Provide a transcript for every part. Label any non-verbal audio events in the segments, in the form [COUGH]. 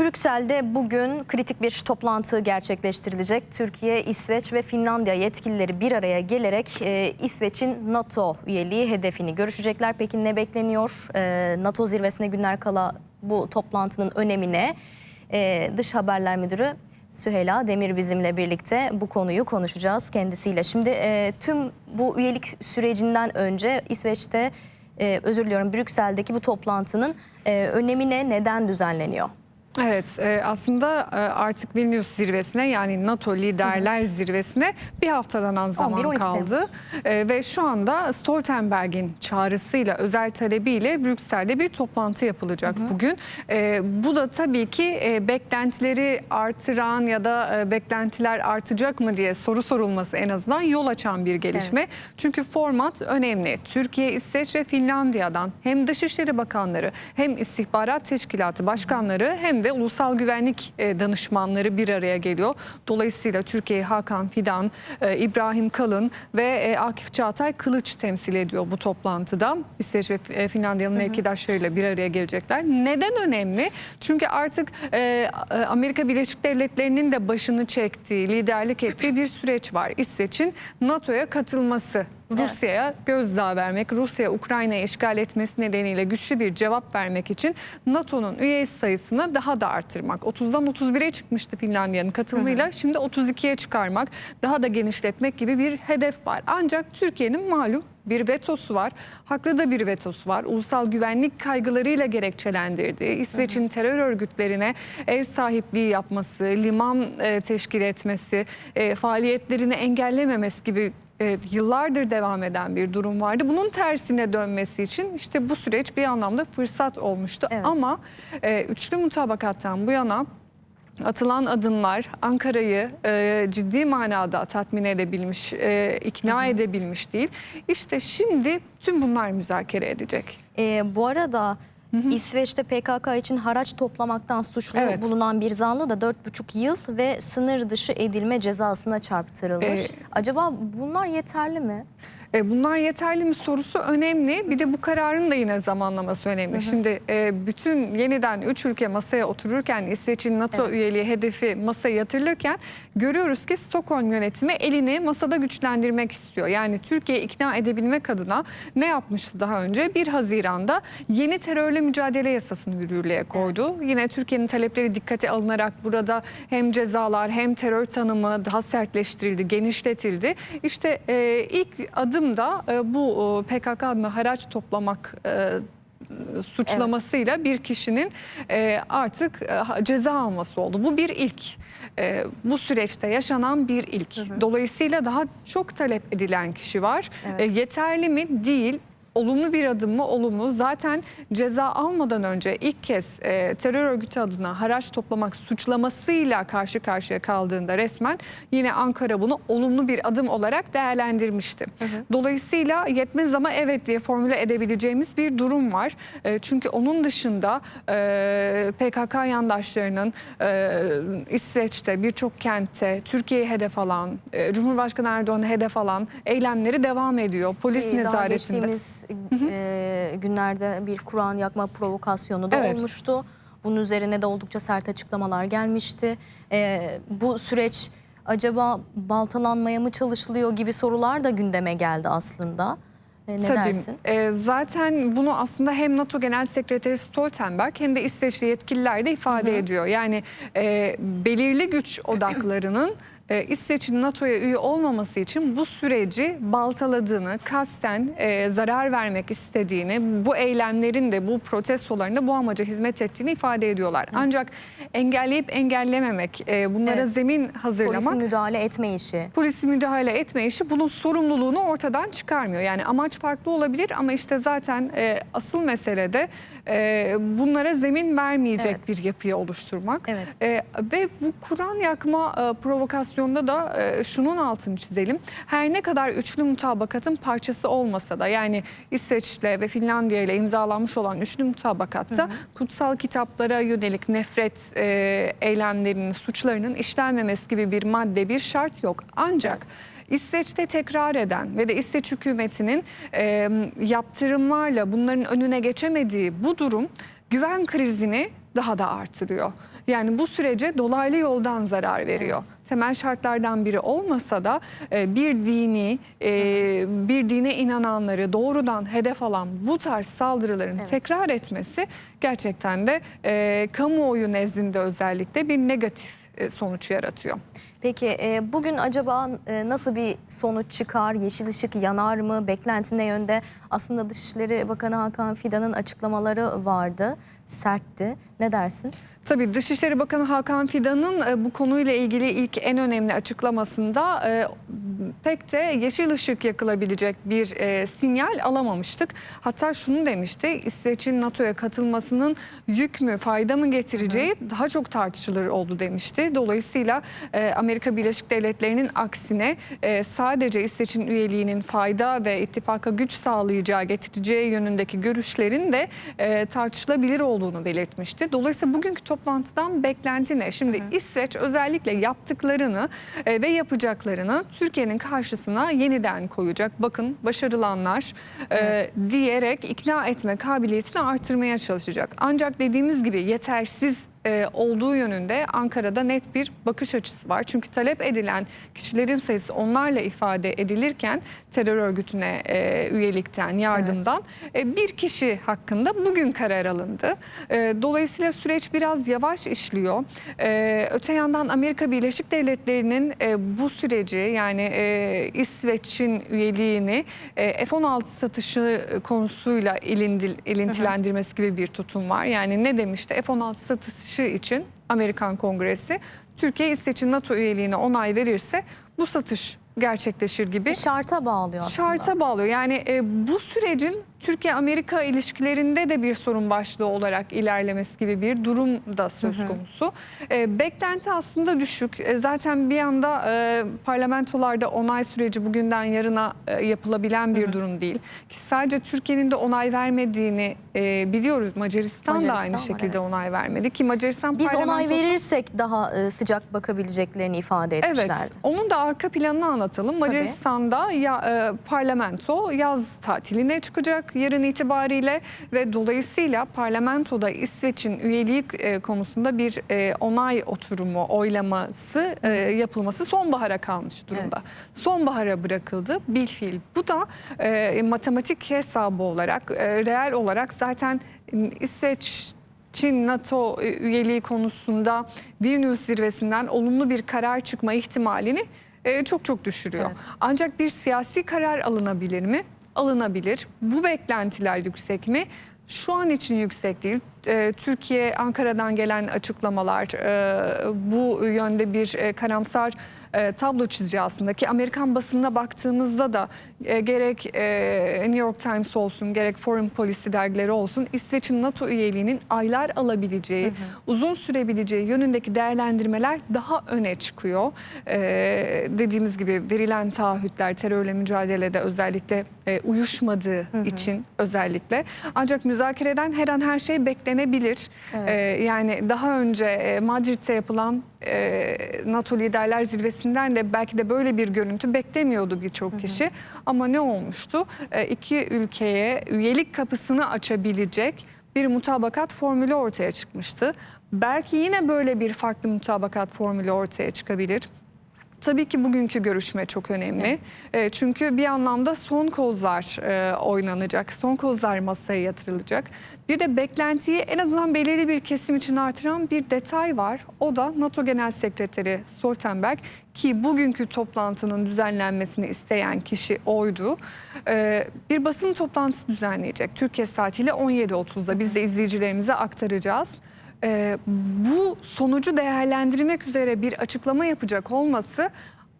Brüksel'de bugün kritik bir toplantı gerçekleştirilecek. Türkiye, İsveç ve Finlandiya yetkilileri bir araya gelerek e, İsveç'in NATO üyeliği hedefini görüşecekler. Peki ne bekleniyor? E, NATO zirvesine günler kala bu toplantının önemine e, Dış Haberler Müdürü Süheyla Demir bizimle birlikte bu konuyu konuşacağız kendisiyle. Şimdi e, tüm bu üyelik sürecinden önce İsveç'te e, özür diliyorum Brüksel'deki bu toplantının e, önemi ne, neden düzenleniyor? Evet e, aslında e, artık Vilnius zirvesine yani NATO liderler zirvesine bir haftadan az zaman 11-12 kaldı. E, Ve şu anda Stoltenberg'in çağrısıyla özel talebiyle Brüksel'de bir toplantı yapılacak bugün. E, Bu da tabii ki e, beklentileri artıran ya da e, beklentiler artacak mı diye soru sorulması en azından yol açan bir gelişme. Çünkü format önemli. Türkiye, İsveç ve Finlandiya'dan hem Dışişleri Bakanları hem İstihbarat Teşkilatı Başkanları hem de Ulusal Güvenlik e, Danışmanları bir araya geliyor. Dolayısıyla Türkiye Hakan Fidan, e, İbrahim Kalın ve e, Akif Çağatay Kılıç temsil ediyor bu toplantıda. İsveç ve Finlandiya'nın mevkidaşlarıyla bir araya gelecekler. Neden önemli? Çünkü artık Amerika Birleşik Devletleri'nin de başını çektiği, liderlik ettiği bir süreç var. İsveç'in NATO'ya katılması Rusya'ya gözdağı vermek, Rusya Ukrayna'yı işgal etmesi nedeniyle güçlü bir cevap vermek için NATO'nun üye sayısını daha da arttırmak. 30'dan 31'e çıkmıştı Finlandiya'nın katılımıyla. Şimdi 32'ye çıkarmak, daha da genişletmek gibi bir hedef var. Ancak Türkiye'nin malum bir vetosu var. Haklı da bir vetosu var. Ulusal güvenlik kaygılarıyla gerekçelendirdiği, İsveç'in terör örgütlerine ev sahipliği yapması, liman e, teşkil etmesi, e, faaliyetlerini engellememesi gibi e, yıllardır devam eden bir durum vardı. Bunun tersine dönmesi için işte bu süreç bir anlamda fırsat olmuştu. Evet. Ama e, üçlü mutabakattan bu yana atılan adımlar Ankara'yı e, ciddi manada tatmin edebilmiş, e, ikna edebilmiş değil. İşte şimdi tüm bunlar müzakere edecek. Ee, bu arada İsveç'te PKK için haraç toplamaktan suçlu Evet. bulunan bir zanlı da 4,5 yıl ve sınır dışı edilme cezasına çarptırılmış. Ee, Acaba bunlar yeterli mi? E, Bunlar yeterli mi sorusu önemli. Bir de bu kararın da yine zamanlaması önemli. Şimdi e, bütün yeniden üç ülke masaya otururken İsveç'in NATO Evet. üyeliği hedefi masaya yatırılırken görüyoruz ki Stockholm yönetimi elini masada güçlendirmek istiyor. Yani Türkiye'yi ikna edebilmek adına ne yapmıştı daha önce? 1 Haziran'da yeni terörle mücadele yasasını yürürlüğe koydu. Yine Türkiye'nin talepleri dikkate alınarak burada hem cezalar hem terör tanımı daha sertleştirildi, genişletildi. İşte e, ilk adım da e, bu e, PKK adına haraç toplamak e, suçlamasıyla bir kişinin e, artık e, ceza alması oldu. Bu bir ilk. E, bu süreçte yaşanan bir ilk. Dolayısıyla daha çok talep edilen kişi var. Evet. E, yeterli mi? Değil. Olumlu bir adım mı? Olumlu. Zaten ceza almadan önce ilk kez e, terör örgütü adına haraç toplamak suçlamasıyla karşı karşıya kaldığında resmen yine Ankara bunu olumlu bir adım olarak değerlendirmişti. Dolayısıyla yetmez ama evet diye formüle edebileceğimiz bir durum var. E, çünkü onun dışında e, PKK yandaşlarının e, İsveç'te birçok kentte Türkiye'yi hedef alan, e, Cumhurbaşkanı Erdoğan'ı hedef alan eylemleri devam ediyor. Polis Ee, Daha nezaretinde. geçtiğimiz e, günlerde bir Kur'an yakma provokasyonu da Evet. olmuştu. Bunun üzerine de oldukça sert açıklamalar gelmişti. Ee, bu süreç acaba baltalanmaya mı çalışılıyor gibi sorular da gündeme geldi aslında. Ee, ne Tabii. dersin? E, zaten bunu aslında hem NATO Genel Sekreteri Stoltenberg hem de İsveçli yetkililer de ifade ediyor. Yani e, belirli güç [CLEARS THROAT] odaklarının e, İsveç'in NATO'ya üye olmaması için bu süreci baltaladığını, kasten e, zarar vermek istediğini, bu eylemlerin de bu protestoların da bu amaca hizmet ettiğini ifade ediyorlar. Ancak engelleyip engellememek, e, bunlara Evet. zemin hazırlamak Polisin müdahale etme işi. polisi müdahale etme işi bunun sorumluluğunu ortadan çıkarmıyor. Yani amaç farklı olabilir ama işte zaten e, asıl mesele de e, bunlara zemin vermeyecek Evet. bir yapıyı oluşturmak. Evet. E, ve bu Kur'an yakma e, provokasyonunda da e, şunun altını çizelim. Her ne kadar üçlü mutabakatın parçası olmasa da yani İsveç'le ve Finlandiya ile imzalanmış olan üçlü mutabakatta kutsal kitaplara yönelik nefret e, eylemlerinin, suçlarının işlenmemesi gibi bir madde, bir şart yok. Ancak İsveç'te tekrar eden ve de İsveç hükümetinin e, yaptırımlarla bunların önüne geçemediği bu durum güven krizini daha da artırıyor. Yani bu sürece dolaylı yoldan zarar veriyor. Temel şartlardan biri olmasa da e, bir dini, e, bir dine inananları doğrudan hedef alan bu tarz saldırıların Evet. tekrar etmesi gerçekten de e, kamuoyu nezdinde özellikle bir negatif sonuç yaratıyor. Peki e, bugün acaba e, nasıl bir sonuç çıkar? Yeşil ışık yanar mı? Beklenti ne yönde? Aslında Dışişleri Bakanı Hakan Fidan'ın açıklamaları vardı. Sertti. Ne dersin? Tabii Dışişleri Bakanı Hakan Fidan'ın e, bu konuyla ilgili ilk en önemli açıklamasında e, pek de yeşil ışık yakılabilecek bir e, sinyal alamamıştık. Hatta şunu demişti İsveç'in NATO'ya katılmasının yük mü fayda mı getireceği daha çok tartışılır oldu demişti. Dolayısıyla e, Amerika Birleşik Devletleri'nin aksine e, sadece İsveç'in üyeliğinin fayda ve ittifaka güç sağlayacağı getireceği yönündeki görüşlerin de e, tartışılabilir olduğunu belirtmişti. Dolayısıyla bugünkü toplantıdan beklenti ne? Şimdi İsveç özellikle yaptıklarını e, ve yapacaklarını Türkiye'nin karşısına yeniden koyacak. Bakın başarılanlar e, Evet. diyerek ikna etme kabiliyetini artırmaya çalışacak. Ancak dediğimiz gibi yetersiz e, olduğu yönünde Ankara'da net bir bakış açısı var. Çünkü talep edilen kişilerin sayısı onlarla ifade edilirken terör örgütüne e, üyelikten, yardımdan e, bir kişi hakkında bugün karar alındı. E, dolayısıyla süreç biraz yavaş işliyor. E, öte yandan Amerika Birleşik Devletleri'nin e, bu süreci yani e, İsveç'in üyeliğini e, F-16 satışı konusuyla ilindil, ilintilendirmesi gibi bir tutum var. Yani ne demişti? F-16 satışı için Amerikan Kongresi Türkiye İsveç'in NATO üyeliğine onay verirse bu satış gerçekleşir gibi şarta bağlıyor aslında. şarta bağlıyor. Yani e, bu sürecin Türkiye-Amerika ilişkilerinde de bir sorun başlığı olarak ilerlemesi gibi bir durum da söz konusu. E, beklenti aslında düşük. E, zaten bir anda e, parlamentolarda onay süreci bugünden yarına e, yapılabilen bir durum değil. Ki sadece Türkiye'nin de onay vermediğini e, biliyoruz. Macaristan, da Macaristan aynı var, şekilde evet. onay vermedi ki Macaristan Biz onay parlamentosu- verirsek daha e, sıcak bakabileceklerini ifade Evet, etmişlerdi. onun da arka planını anlatalım. Macaristan'da ya, e, parlamento yaz tatiline çıkacak yarın itibariyle ve dolayısıyla parlamentoda İsveç'in üyelik e, konusunda bir e, onay oturumu, oylaması e, yapılması sonbahara kalmış durumda. Sonbahara bırakıldı bilfiil. Bu da matematik hesabı olarak, reel olarak zaten İsveç Çin NATO üyeliği konusunda Vilnius zirvesinden olumlu bir karar çıkma ihtimalini çok çok düşürüyor. Evet. Ancak bir siyasi karar alınabilir mi? Alınabilir. Bu beklentiler yüksek mi? Şu an için yüksek değil. E, Türkiye Ankara'dan gelen açıklamalar e, bu yönde bir e, karamsar e, tablo çiziyor aslında ki Amerikan basınına baktığımızda da e, gerek e, New York Times olsun gerek Foreign Policy dergileri olsun İsveç'in NATO üyeliğinin aylar alabileceği, uzun sürebileceği yönündeki değerlendirmeler daha öne çıkıyor. E, dediğimiz gibi verilen taahhütler terörle mücadelede özellikle e, uyuşmadığı için özellikle. Ancak müzakereden her an her şey beklenebilir. Evet. E, yani daha önce e, Madrid'de yapılan e, NATO liderler zirvesinden de belki de böyle bir görüntü beklemiyordu birçok kişi. Ama ne olmuştu? E, iki ülkeye üyelik kapısını açabilecek bir mutabakat formülü ortaya çıkmıştı. Belki yine böyle bir farklı mutabakat formülü ortaya çıkabilir. Tabii ki bugünkü görüşme çok önemli. E, çünkü bir anlamda son kozlar e, oynanacak, son kozlar masaya yatırılacak. Bir de beklentiyi en azından belirli bir kesim için artıran bir detay var. O da NATO Genel Sekreteri Stoltenberg ki bugünkü toplantının düzenlenmesini isteyen kişi oydu. E, bir basın toplantısı düzenleyecek. Türkiye saatiyle 17.30'da biz de izleyicilerimize aktaracağız e, bu sonucu değerlendirmek üzere bir açıklama yapacak olması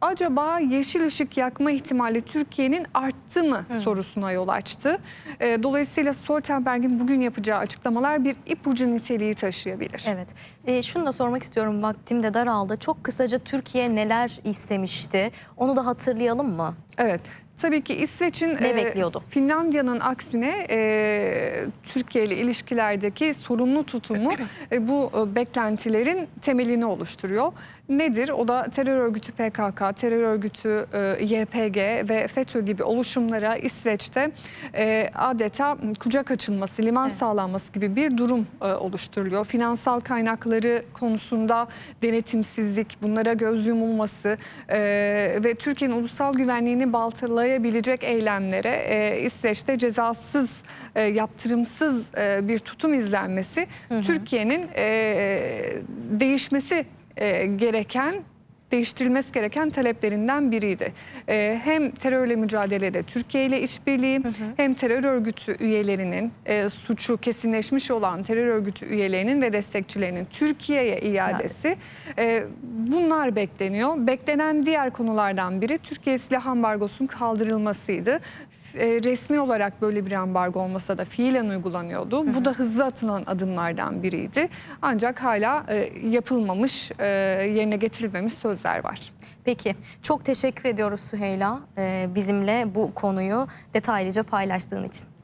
acaba yeşil ışık yakma ihtimali Türkiye'nin arttı mı sorusuna yol açtı. E, dolayısıyla Stoltenberg'in bugün yapacağı açıklamalar bir ipucu niteliği taşıyabilir. Evet. E, şunu da sormak istiyorum. Vaktim de daraldı. Çok kısaca Türkiye neler istemişti? Onu da hatırlayalım mı? Evet. Tabii ki İsveç'in Ne e, bekliyordu? Finlandiya'nın aksine e, Türkiye ile ilişkilerdeki sorumlu tutumu [CLEARS THROAT] e, bu e, beklentilerin temelini oluşturuyor. Nedir? O da terör örgütü PKK, terör örgütü e, YPG ve FETÖ gibi oluşumlara İsveç'te e, adeta kucak açılması, liman Evet. sağlanması gibi bir durum e, oluşturuluyor. Finansal kaynakları konusunda denetimsizlik, bunlara göz yumulması e, ve Türkiye'nin ulusal güvenliğini baltalayabilecek eylemlere e, İsveç'te cezasız, e, yaptırımsız e, bir tutum izlenmesi Türkiye'nin e, değişmesi e, gereken değiştirilmesi gereken taleplerinden biriydi. Ee, hem terörle mücadelede Türkiye ile işbirliği hem terör örgütü üyelerinin e, suçu kesinleşmiş olan terör örgütü üyelerinin ve destekçilerinin Türkiye'ye iadesi e, bunlar bekleniyor. Beklenen diğer konulardan biri Türkiye silah ambargosunun kaldırılmasıydı. E, resmi olarak böyle bir ambargo olmasa da fiilen uygulanıyordu. Bu da hızlı atılan adımlardan biriydi. Ancak hala e, yapılmamış, e, yerine getirilmemiş sözler var. Peki çok teşekkür ediyoruz Süheyla e, bizimle bu konuyu detaylıca paylaştığın için.